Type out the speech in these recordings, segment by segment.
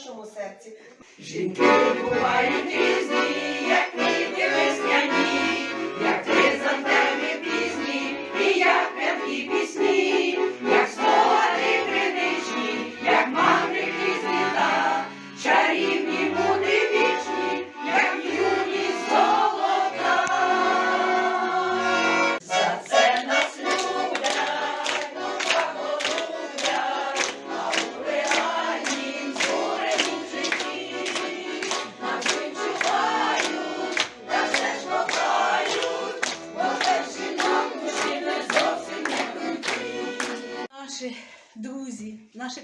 вашому серці. Жінки бувають різні,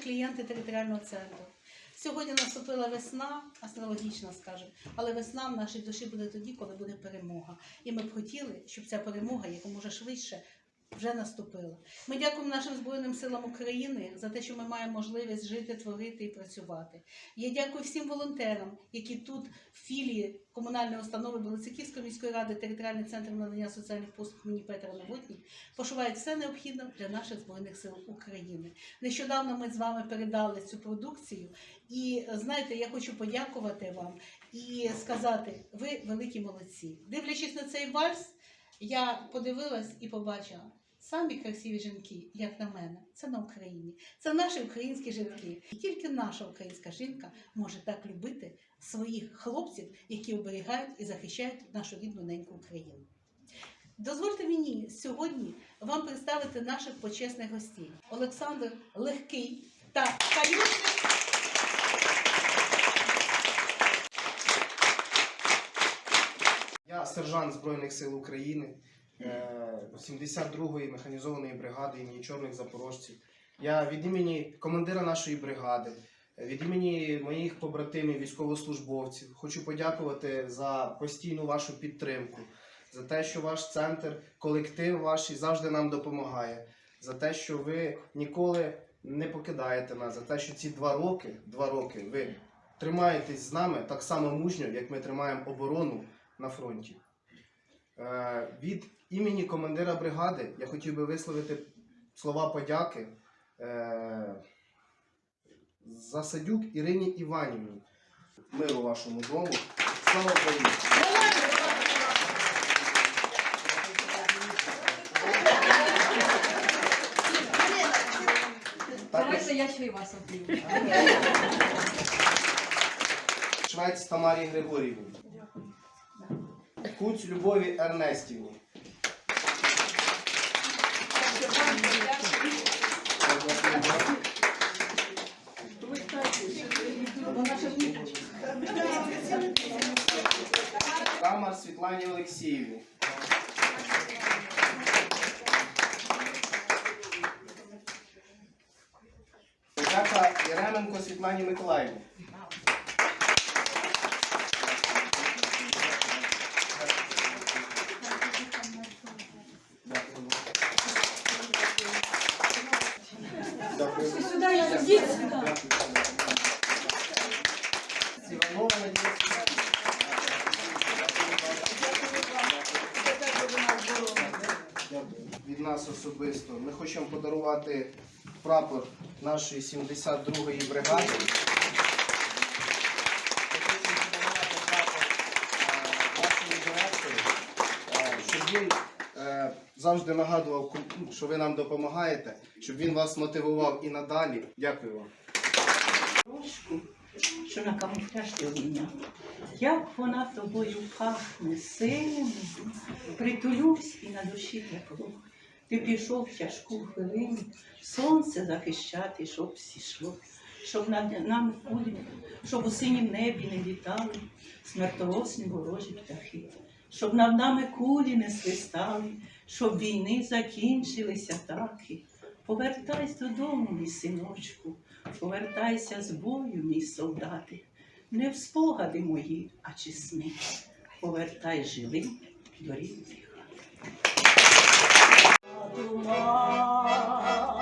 клієнти територіального центру. Сьогодні наступила весна, астрологічна, скажемо, але весна в нашій душі буде тоді, коли буде перемога. І ми б хотіли, щоб ця перемога якомога швидше вже наступила. Ми дякуємо нашим Збройним силам України за те, що ми маємо можливість жити, творити і працювати. Я дякую всім волонтерам, які тут в філії комунальної установи Білоцерківської міської ради, територіальний центр надання соціальних послуг імені Петра Новотні пошивають все необхідне для наших збройних сил України. Нещодавно ми з вами передали цю продукцію, і знаєте, я хочу подякувати вам і сказати, ви великі молодці. Дивлячись на цей вальс, я подивилась і побачила. Самі красиві жінки, як на мене, це на Україні. Це наші українські жінки. І тільки наша українська жінка може так любити своїх хлопців, які оберігають і захищають нашу рідну неньку Україну. Дозвольте мені сьогодні вам представити наших почесних гостей. Олександр Легкий та Калюшник. Я сержант Збройних сил України е, 72-ї механізованої бригади імені Чорних Запорожців. Я від імені командира нашої бригади, е, від імені моїх побратимів, військовослужбовців, хочу подякувати за постійну вашу підтримку, за те, що ваш центр, колектив ваш завжди нам допомагає, за те, що ви ніколи не покидаєте нас, за те, що ці два роки, два роки ви тримаєтесь з нами так само мужньо, як ми тримаємо оборону на фронті. Е, від імені командира бригади я хотів би висловити слова подяки е, Засадюк Ірині Іванівні. Миру вашому дому. Слава Україні! Давайте я собі. Швець Тамарі Григорівні. Куць Любові Ернестівні. Камар Світлані Олексіївні. Подяка Єременко Світлані Миколаївні. Дякую. Сюди я йдіть сюди. Іванова Надія Степанівна. Дякую. Від нас особисто. Ми хочемо подарувати прапор нашої 72-ї бригади. Е, е, він е, завжди нагадував, що ви нам допомагаєте, щоб він вас мотивував і надалі. Дякую вам. Трошку, що на камуфляж дивіння. Як вона тобою пахне сильно, притулюсь і на душі тепло. Ти пішов в тяжку хвилину, сонце захищати, щоб зійшло, щоб над нами кулі, щоб у синім небі не літали смертоносні ворожі птахи, щоб над нами кулі не свистали, щоб війни закінчилися таки. Повертайся додому, мій синочку, повертайся з бою, мій солдати, не в спогади мої, а чи. Повертай живим до рідних. tomorrow.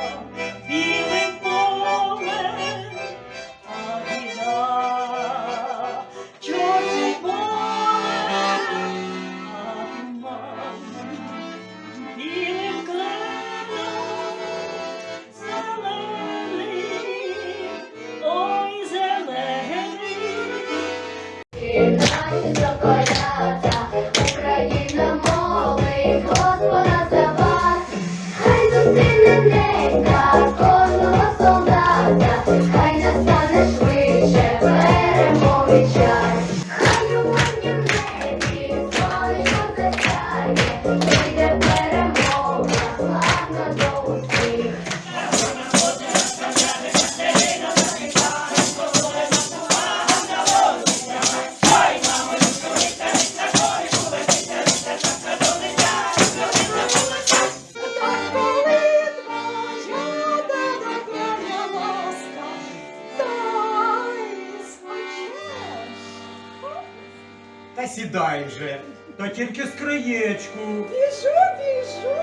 Сідай вже. Та тільки з краєчку. Біжу, біжу,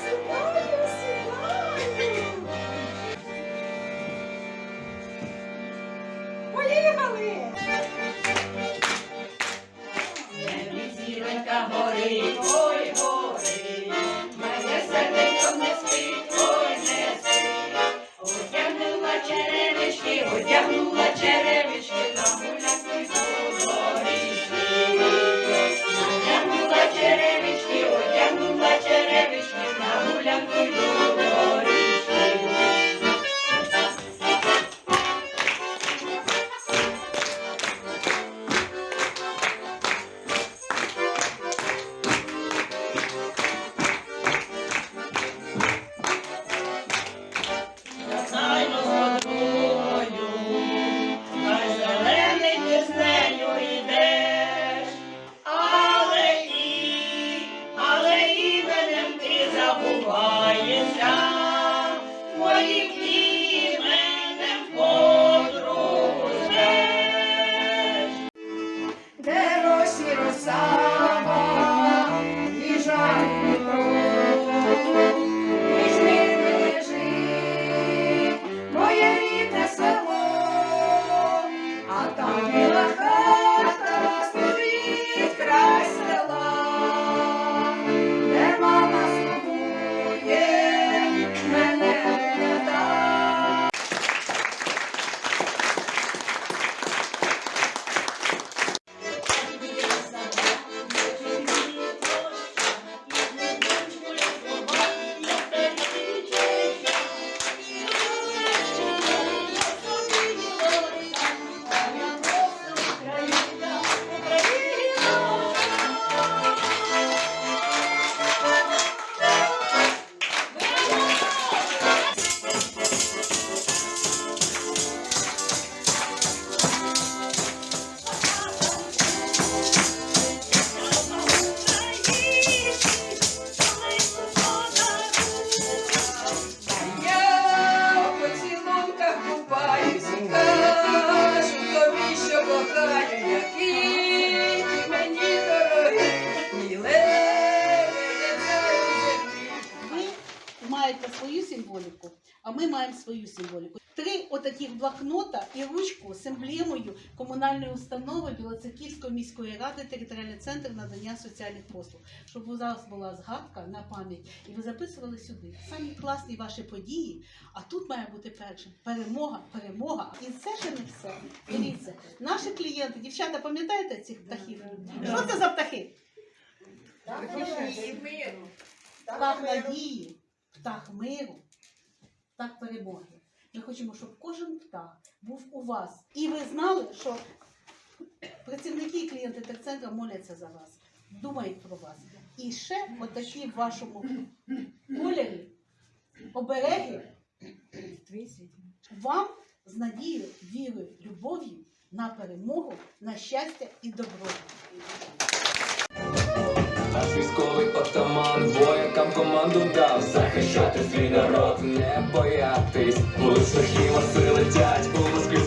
сідаю, сідаю. Поїхали! Зіронька горить, ой, горить, мене серденько не спить, ой, не спить. Одягнула черевички, одягнула черевички, маємо свою символіку. Три отаких блокнота і ручку з емблемою комунальної установи Білоцерківської міської ради територіальний центр надання соціальних послуг, щоб у вас була згадка на пам'ять, і ви записували сюди самі класні ваші події. А тут має бути першим перемога, перемога. І це ще не все. Дивіться, наші клієнти, дівчата, пам'ятаєте цих птахів? Що це за птахи? Птах надії, птах миру, птах перемоги. Ми хочемо, щоб кожен птах був у вас. І ви знали, що працівники і клієнти терцентру моляться за вас, думають про вас. І ще отакі в вашому кольорі обереги вам з надією, вірою, любов'ю на перемогу, на щастя і добро. Наш військовий отаман воякам команду дав захищати свій народ, не боятись. Були птахи маси летять, у Москві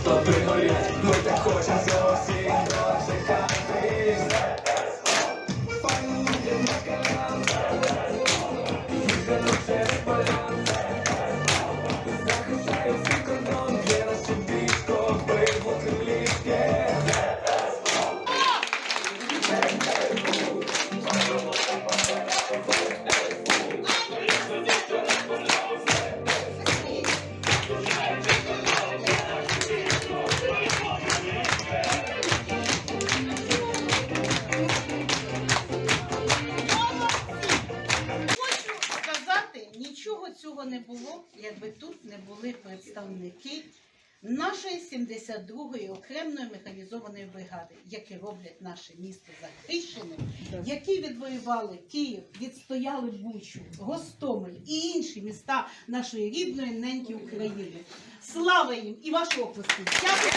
нашої 72-ї окремої механізованої бригади, які роблять наше місто захищеним, які відвоювали Київ, відстояли Бучу, Гостомель і інші міста нашої рідної неньки України. Слава їм і оплески! Дякую!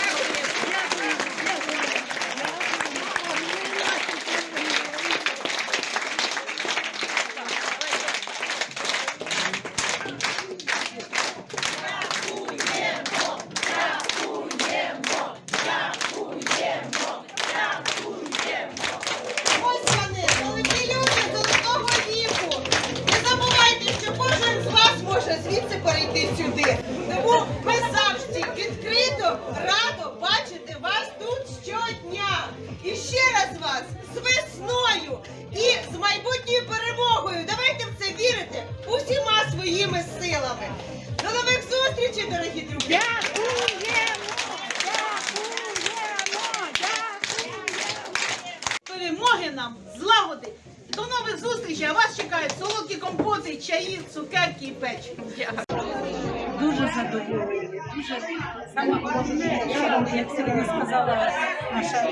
Компоти, чаї, цукерки і печиво. дуже задоволені. Дуже саме головне, що, як сьогодні сказала наша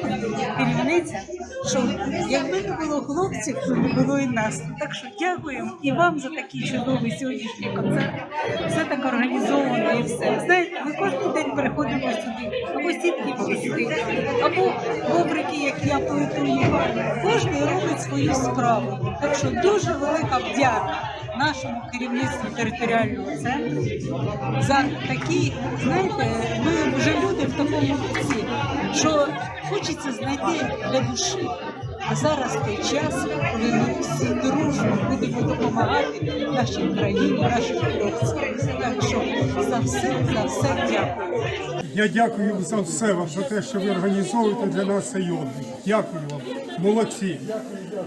керівниця, що якби не було хлопців, то не було і нас. Так що дякуємо і вам за такий чудовий сьогоднішній концерт. Все так організовано і все. Знаєте, ми кожен день приходимо сюди, або сітки плести, або коврики, як я плетую. Кожен робить свою справу. Так що дуже велика вдяка нашому керівництву територіального центру за такі, знаєте, ми вже люди в такому віці, що хочеться знайти для душі. А зараз той час, коли ми всі дружно будемо допомагати нашій країні, нашим хлопцям. Так що за все, за все дякую. Я дякую за все вам, за те, що ви організовуєте для нас цей отдих. Дякую вам, молодці.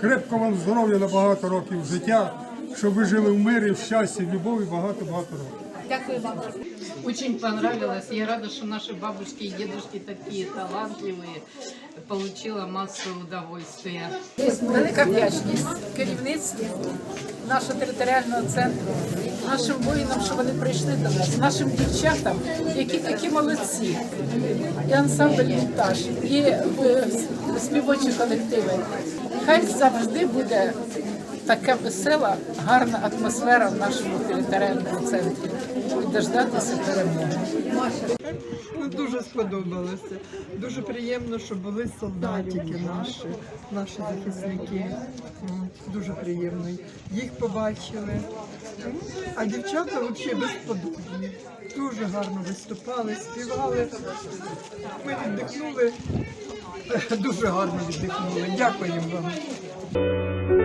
Крепко вам здоров'я на багато років життя, щоб ви жили в мирі, в щасті, в любові багато-багато років. Дякую вам. Очень понравилось. Я рада, что наши бабушки и дедушки такие талантливые. Получила массу удовольствия. Велика вдячність керівництву нашого територіального центру, нашим воїнам, що вони прийшли до нас, нашим дівчатам, які такі молодці, і ансамбль «Вінтаж», і е, співочі колективи. Хай завжди буде така весела, гарна атмосфера в нашому територіальному центрі. І дождатися перемоги. Дуже сподобалося. Дуже приємно, що були солдатики наші, наші захисники. Дуже приємно. Їх побачили. А дівчата взагалі безподобні. Дуже гарно виступали, співали. Ми віддихнули. Дуже гарно віддихнули. Дякуємо вам.